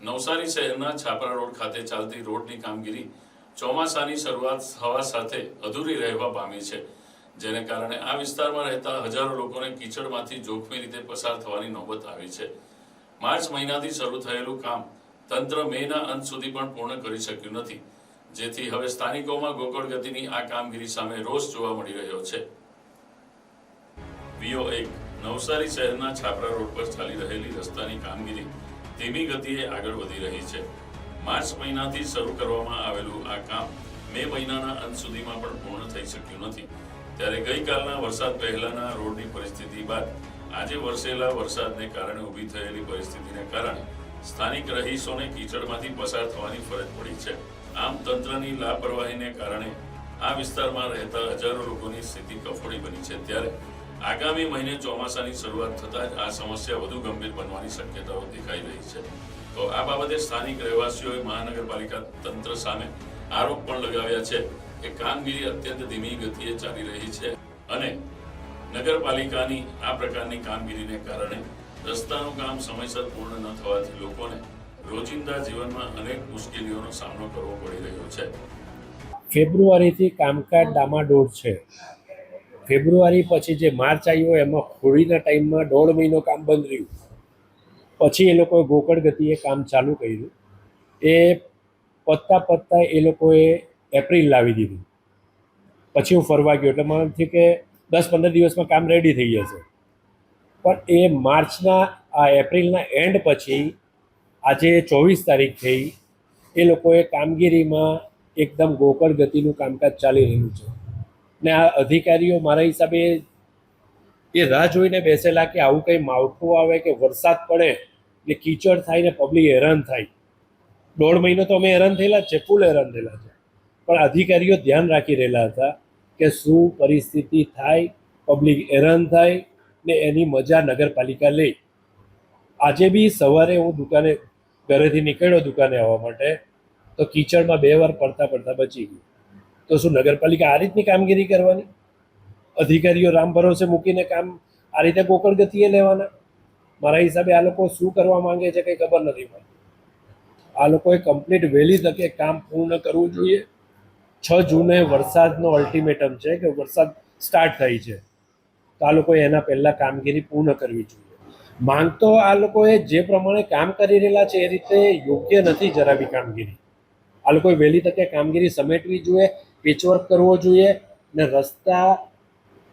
નવસારી શહેરના છાપરા રોડ ખાતે ચાલતી રોડની કામગીરી ચોમાસાની શરૂઆત થવા સાથે અધૂરી રહેવા પામી છે, જેને કારણે આ વિસ્તારમાં રહેતા હજારો લોકોને કીચડમાંથી જોખમી રીતે પસાર થવાની નોબત આવી છે. માર્ચ મહિનાથી શરૂ થયેલું કામ તંત્ર મેના અંત સુધી પણ પૂર્ણ કરી શક્યું નથી, જેથી હવે સ્થાનિકોમાં ગોકળ ગતિની આ કામગીરી સામે રોષ જોવા મળી રહ્યો છે. વીઓ એક, નવસારી શહેરના છાપરા રોડ પર ચાલી રહેલી રસ્તાની કામગીરી ધીમી ગતિએ આગળ વધી રહી છે. માર્ચ મહિનાથી શરૂ કરવામાં આવેલું આ કામ મે મહિનાના અંત સુધીમાં પણ પૂર્ણ થઈ શક્યું નથી. ત્યારે ગઈકાલના વરસાદ પહેલાના રોડની પરિસ્થિતિ બાદ આજે વરસેલા વરસાદને કારણે ઊભી થયેલી પરિસ્થિતિને કારણે સ્થાનિક રહીશોને કીચડમાંથી પસાર થવાની ફરજ પડી છે. આમ તંત્રની લાપરવાહીને કારણે આ વિસ્તારમાં રહેતા હજારો લોકોની સ્થિતિ કફોડી બની છે. ત્યારે આગામી મહિને ચોમાસાની શરૂઆત થતાં જ આ સમસ્યા વધુ ગંભીર બનવાની શક્યતાઓ દેખાઈ રહી છે. તો આ બાબતે સ્થાનિક રહેવાસીઓએ મહાનગરપાલિકા તંત્ર સામે આરોપ પણ લગાવ્યા છે કે કામગીરી અત્યંત ધીમી ગતિએ ચાલી રહી છે અને નગરપાલિકાની આ પ્રકારની કામગીરીને કારણે રસ્તાનું કામ સમયસર પૂર્ણ ન થવાથી લોકોને રોજિંદા જીવનમાં અનેક મુશ્કેલીઓનો સામનો કરવો પડી રહ્યો છે. ફેબ્રુઆરીથી કામકાજ ડામાડોળ છે. ફેબ્રુઆરી પછી જે માર્ચ આવ્યો, એમાં હોળીના ટાઈમમાં દોઢ મહિનો કામ બંધ રહ્યું. પછી એ લોકોએ ગોકળ ગતિએ કામ ચાલુ કર્યું. એ પત્તા પત્તા એ લોકોએ એપ્રિલ લાવી દીધું. પછી હું ફરવા ગયો, એટલે મને થયું કે દસ પંદર દિવસમાં કામ રેડી થઈ જશે. પણ એ માર્ચના, આ એપ્રિલના એન્ડ પછી, આજે ચોવીસ તારીખ થઈ, એ લોકોએ કામગીરીમાં એકદમ ગોકળ ગતિનું કામકાજ ચાલી રહ્યું છે. ને આ અધિકારીઓ મારા હિસાબે એ રાહ જોઈને બેસેલા કે આવું કંઈ માવઠું આવે કે વરસાદ પડે એટલે કીચડ થાય ને પબ્લિક હેરાન થાય. દોઢ મહિનો તો અમે હેરાન થયેલા છે, ફૂલ હેરાન થયેલા છે. પણ અધિકારીઓ ધ્યાન રાખી રહેલા હતા કે શું પરિસ્થિતિ થાય, પબ્લિક હેરાન થાય ને એની મજા નગરપાલિકા લે. આજે બી સવારે હું દુકાને ઘરેથી નીકળ્યો દુકાને આવવા માટે, તો કીચડમાં બે વાર પડતા પડતા બચી ગયું. તો શું નગરપાલિકા આ રીતની કામગીરી કરવાની? અધિકારીઓ રામ ભરોસે મૂકીને કામ આ રીતે ગોકળ ગતિએ લેવાના? મારા હિસાબે આ લોકો શું કરવા માંગે છે કંઈ ખબર નથી મને. આ લોકોએ કમ્પ્લીટ વહેલી તકે કામ પૂર્ણ કરવું જોઈએ. છ જૂને વરસાદનો અલ્ટિમેટમ છે કે વરસાદ સ્ટાર્ટ થઈ છે. તો આ લોકોએ એના પહેલાં કામગીરી પૂર્ણ કરવી જોઈએ. માંગ તો આ લોકોએ જે પ્રમાણે કામ કરી રહેલા છે એ રીતે યોગ્ય નથી જરા બી કામગીરી. આ લોકોએ વહેલી તકે કામગીરી સમેટવી જોઈએ. પેચવર્ક કરવો જોઈએ ને રસ્તા,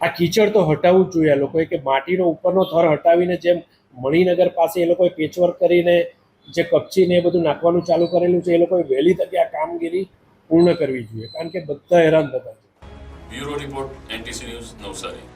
આ કીચડ તો હટાવવું જ જોઈએ. આ લોકોએ કે માટીનો ઉપરનો થર હટાવીને જેમ મણિનગર પાસે એ લોકોએ પેચવર્ક કરીને જે કપચીને એ બધું નાખવાનું ચાલુ કરેલું છે, એ લોકોએ વહેલી તકે આ કામગીરી પૂર્ણ કરવી જોઈએ. કારણ કે બધા હેરાન થતા છે. Bureau report NTC news Navsari.